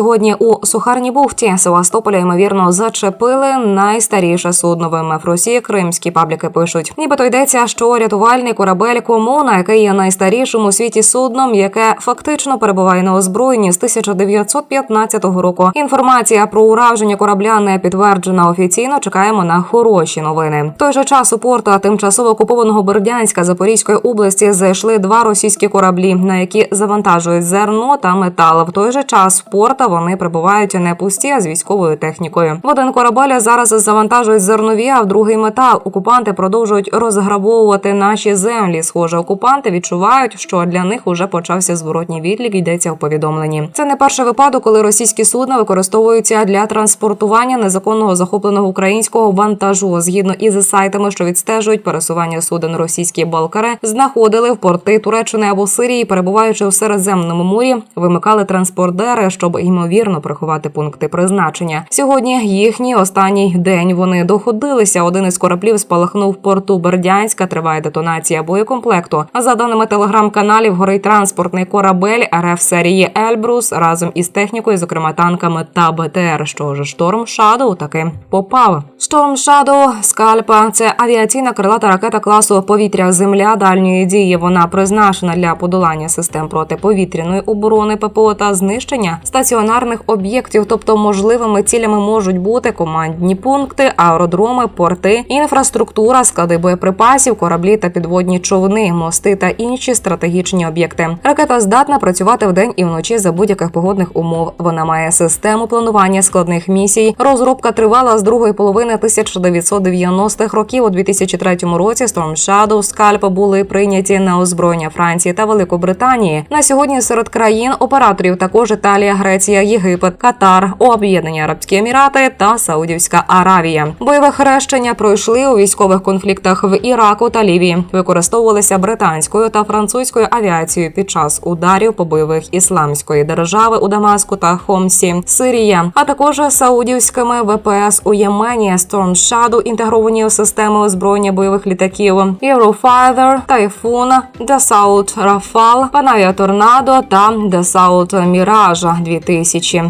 сьогодні у Сухарній бухті Севастополя ймовірно зачепили найстаріше судно ВМФ Росії. Кримські пабліки пишуть, нібито йдеться, що рятувальний корабель Комуна, який є найстарішим у світі судном, яке фактично перебуває на озброєнні з 1915 року. Інформація про ураження корабля не підтверджена офіційно. Чекаємо на хороші новини. В той же час у порту тимчасово окупованого Бердянська Запорізької області зайшли два російські кораблі, на які завантажують зерно та метал. В той же час порта вони прибувають не пусті, а з військовою технікою. В один корабель зараз завантажують зернові, а в другий метал. Окупанти продовжують розграбовувати наші землі. Схоже, окупанти відчувають, що для них уже почався зворотній відлік. Йдеться у повідомленні. Це не перший випадок, коли російські судна використовуються для транспортування незаконного захопленого українського вантажу. Згідно із сайтами, що відстежують пересування суден російські балкари, знаходили в порти Туреччини або Сирії, перебуваючи у Середземному морі, вимикали транспордери, щоб ймовірно приховати пункти призначення. Сьогодні їхній останній день вони доходилися. Один із кораблів спалахнув в порту Бердянська. Триває детонація боєкомплекту. А за даними телеграм-каналів, горить транспортний корабель РФ серії Ельбрус разом із технікою, зокрема танками та БТР. Що ж, шторм Шадоу таки попав. Шторм Шадоу скальпа це авіаційна крилата ракета класу повітря Земля дальньої дії. Вона призначена для подолання систем протиповітряної оборони ППО та знищення стаціонарних об'єктів. Тобто, можливими цілями можуть бути командні пункти, аеродроми, порти, інфраструктура, склади боєприпасів, кораблі та підводні човни, мости та інші стратегічні об'єкти. Ракета здатна працювати вдень і вночі за будь-яких погодних умов. Вона має систему планування складних місій. Розробка тривала з другої половини 1990-х років. У 2003 році Storm Shadow, Scalp були прийняті на озброєння Франції та Великобританії. На сьогодні серед країн операторів також Італія, Греція, Єгипет, Катар, Об'єднані Арабські Емірати та Саудівська Аравія. Бойове хрещення пройшли у військових конфліктах в Іраку та Лівії. Використовувалися британською та французькою авіацією під час ударів по бойових ісламської держави у Дамаску та Хомсі, Сирія, а також саудівськими ВПС у Ємені, Storm Shadow інтегровані у системи озброєння бойових літаків Eurofighter, Typhoon, Dassault Rafale, Panavia Tornado та Dassault Mirage 2000 тисячі.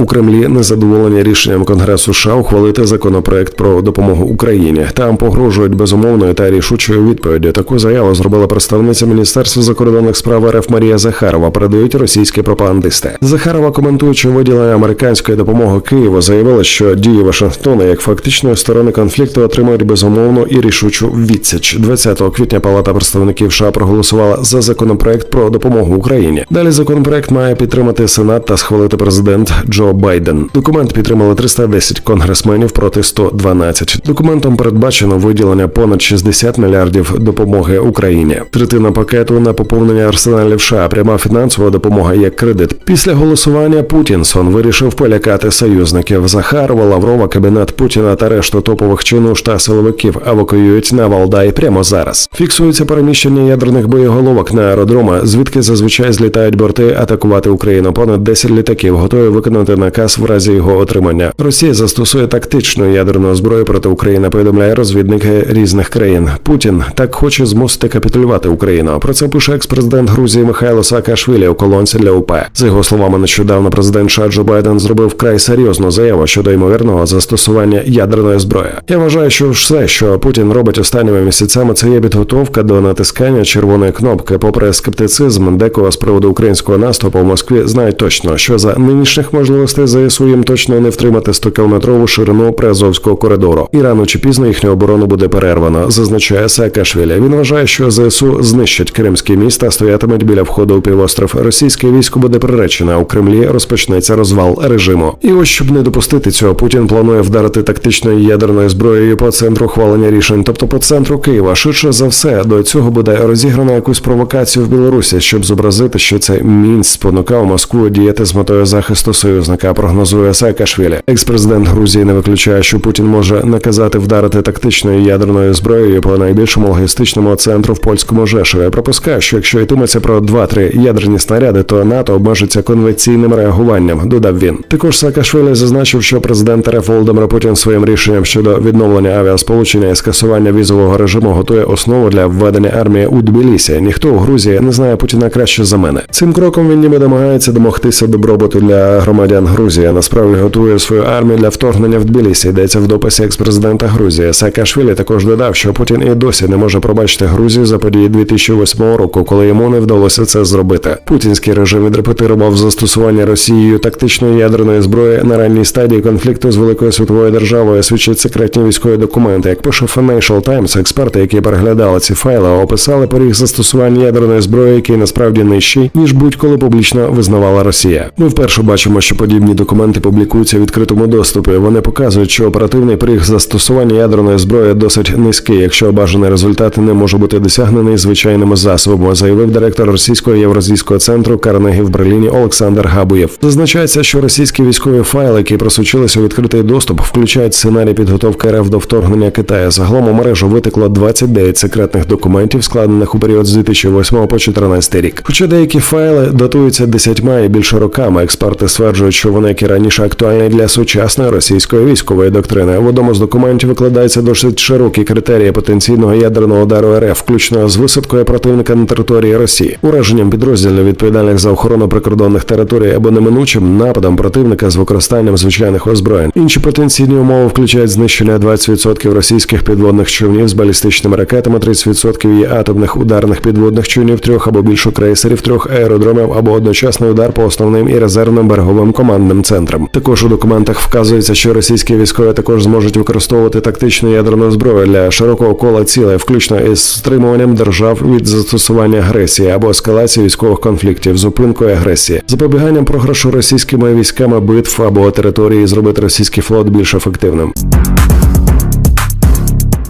У Кремлі незадоволені рішенням Конгресу США ухвалити законопроект про допомогу Україні. Там погрожують безумовною та рішучою відповіддю. Таку заяву зробила представниця Міністерства закордонних справ РФ Марія Захарова. Передають російські пропагандисти. Захарова, коментуючи виділення американської допомоги Києву, заявила, що дії Вашингтона як фактичної сторони конфлікту отримують безумовну і рішучу відсіч. 20 квітня Палата представників США проголосувала за законопроект про допомогу Україні. Далі законопроект має підтримати Сенат та схвалити президент Джо Байден. Документ підтримали 310 конгресменів проти 112. Документом передбачено виділення понад 60 мільярдів допомоги Україні. Третина пакету на поповнення арсеналів США, пряма фінансова допомога як кредит. Після голосування Путінсон вирішив полякати союзників. Захарова, Лаврова, кабінет Путіна та решту топових чинуш та силовиків евакуюють на Валдай прямо зараз. Фіксується переміщення ядерних боєголовок на аеродроми, звідки зазвичай злітають борти атакувати Україну. Понад 10 літаків готові виконати наказ в разі його отримання. Росія застосує тактичну ядерну зброю проти України. Повідомляє розвідники різних країн. Путін так хоче змусити капітулювати Україну. Про це пише екс-президент Грузії Михайло Саакашвілі у колонці для УП. За його словами, нещодавно президент США Байден зробив вкрай серйозну заяву щодо ймовірного застосування ядерної зброї. Я вважаю, що все, що Путін робить останніми місяцями, це є підготовка до натискання червоної кнопки. Попри скептицизм, декого з приводу українського наступу в Москві знають точно, що за нинішніх можливостей ЗСУ їм точно не втримати 100-кілометрову ширину Приазовського коридору. І рано чи пізно їхню оборону буде перервано, зазначає Саакашвілі. Він вважає, що ЗСУ знищать Кримські міста, стоятимуть біля входу у півостров. Російське військо буде приречене. У Кремлі розпочнеться розвал режиму. І ось щоб не допустити цього, Путін планує вдарити тактичною ядерною зброєю по центру ухвалення рішень, тобто по центру Києва. Швидше за все до цього буде розіграно якусь провокацію в Білорусі, щоб зобразити, що це мінськ спонукав Москву діяти з метою захисту союзника. Противника. Прогнозує Саакашвілі. Екс-президент Грузії не виключає, що Путін може наказати вдарити тактичною ядерною зброєю по найбільшому логістичному центру в польському Жешові. Припускає, що якщо йтиметься про 2-3 ядерні снаряди, то НАТО обмежиться конвенційним реагуванням. Додав він. Також Саакашвілі зазначив, що президент РФ Володимир Путін своїм рішенням щодо відновлення авіасполучення і скасування візового режиму готує основу для введення армії у Тбілісі. Ніхто у Грузії не знає Путіна краще за мене. Цим кроком він ніби намагається домогтися добробуту для громадян Грузії. а Насправді готує свою армію для вторгнення в Тбілісі. Йдеться в дописі екс-президента Грузії. Саакашвілі також додав, що Путін і досі не може пробачити Грузію за події 2008 року, коли йому не вдалося це зробити. Путінський режим відрепетирував застосування Росією тактичної ядерної зброї на ранній стадії конфлікту з великою світовою державою. Свідчать секретні військові документи. Як пише Financial Times, експерти, які переглядали ці файли, описали поріг застосування ядерної зброї, який насправді нижчий ніж будь-коли публічно визнавала Росія. Ми вперше бачимо, що подібні документи публікуються в відкритому доступі. Вони показують, що оперативний поріг застосування ядерної зброї досить низький, якщо бажаний результат не може бути досягнений звичайними засобами, заявив директор російського євразійського центру Карнегі в Берліні Олександр Габуєв. Зазначається, що російські військові файли, які просочилися у відкритий доступ, включають сценарій підготовки РФ до вторгнення Китаю. Загалом у мережу витекло 29 секретних документів, складених у період з 2008 по 2014 рік. Хоча деякі файли датуються десятьма і більше роками, експерти стверджують, що вони як і раніше актуальні для сучасної російської військової доктрини. В одному з документів викладаються досить широкі критерії потенційного ядерного удару РФ, включно з висадкою противника на території Росії, ураженням підрозділів відповідальних за охорону прикордонних територій або неминучим нападом противника з використанням звичайних озброєнь. Інші потенційні умови включають знищення 20% російських підводних човнів з балістичними ракетами, 30% її атомних ударних підводних човнів, трьох або більше крейсерів, трьох аеродромів або одночасний удар по основним і резервним береговим командним центрам. Також у документах вказується, що російські військові також зможуть використовувати тактичну ядерну зброю для широкого кола цілей, включно із стримуванням держав від застосування агресії або ескалації військових конфліктів, зупинкою агресії, запобіганням програшу російськими військами битв або території, зробити російський флот більш ефективним.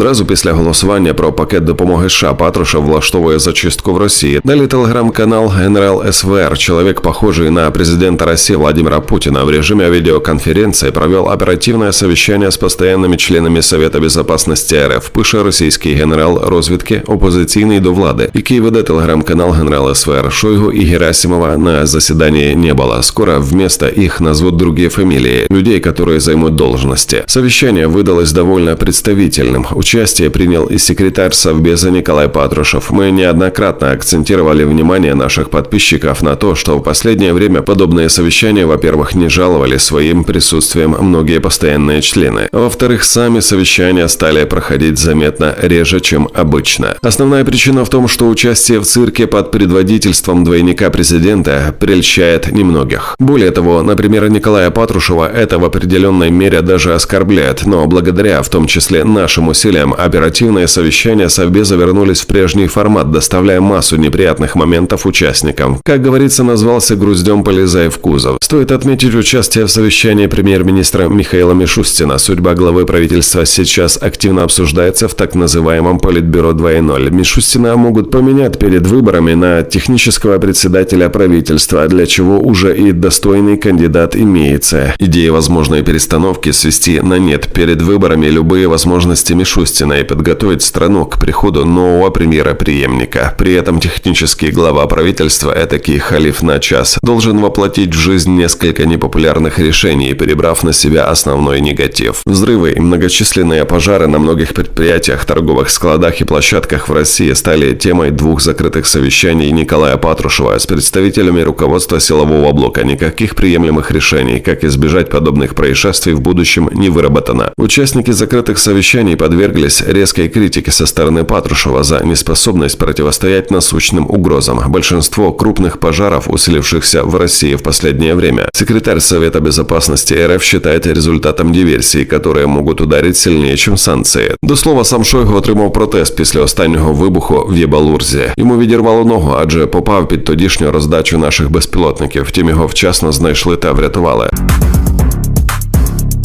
Одразу після голосування про пакет допомоги США Патрушев влаштовує зачистку в Росії. Далі телеграм-канал Генерал СВР, человек, похожий на президента России Владимира Путина, в режиме видеоконференции провел оперативное совещание с постоянными членами Совета Безопасности РФ. Пише російський генерал розвідки, опозиційний до влади, який веде телеграм-канал Генерал СВР. Шойгу и Герасимова на заседании не было. Скоро вместо их назовут другие фамилии, людей, которые займут должности. Совещание выдалось довольно представительным. Участие принял и секретарь Совбеза Николай Патрушев. Мы неоднократно акцентировали внимание наших подписчиков на то, что в последнее время подобные совещания, во-первых, не жаловали своим присутствием многие постоянные члены, во-вторых, сами совещания стали проходить заметно реже, чем обычно. Основная причина в том, что участие в цирке под предводительством двойника президента прельщает немногих. Более того, например, Николая Патрушева это в определенной мере даже оскорбляет, но благодаря в том числе нашим усилиям оперативные совещания Совбеза вернулись в прежний формат, доставляя массу неприятных моментов участникам. Как говорится, назвался груздем полезай в кузов. Стоит отметить участие в совещании премьер-министра Михаила Мишустина. Судьба главы правительства сейчас активно обсуждается в так называемом Политбюро 2.0. Мишустина могут поменять перед выборами на технического председателя правительства, для чего уже и достойный кандидат имеется. Идея возможной перестановки свести на нет перед выборами любые возможности Мишустина и подготовить страну к приходу нового премьера-преемника. При этом технический глава правительства, этакий халиф на час, должен воплотить в жизнь несколько непопулярных решений, перебрав на себя основной негатив. Взрывы и многочисленные пожары на многих предприятиях, торговых складах и площадках в России стали темой двух закрытых совещаний Николая Патрушева с представителями руководства силового блока. Никаких приемлемых решений, как избежать подобных происшествий в будущем, не выработано. Участники закрытых совещаний подверглись резкой критике со стороны Патрушева за неспособность противостоять насущным угрозам. Большинство крупных пожаров, усилившихся в России в последнее время, секретарь Совета Безопасности РФ считает результатом диверсий, которые можуть ударити сильніше, ніж санкції. До слова, сам Шойгу отримав протест після останнього вибуху в Єбалурзі. Йому відірвало ногу, адже попав під тодішню роздачу наших безпілотників. Втім, його вчасно знайшли та врятували.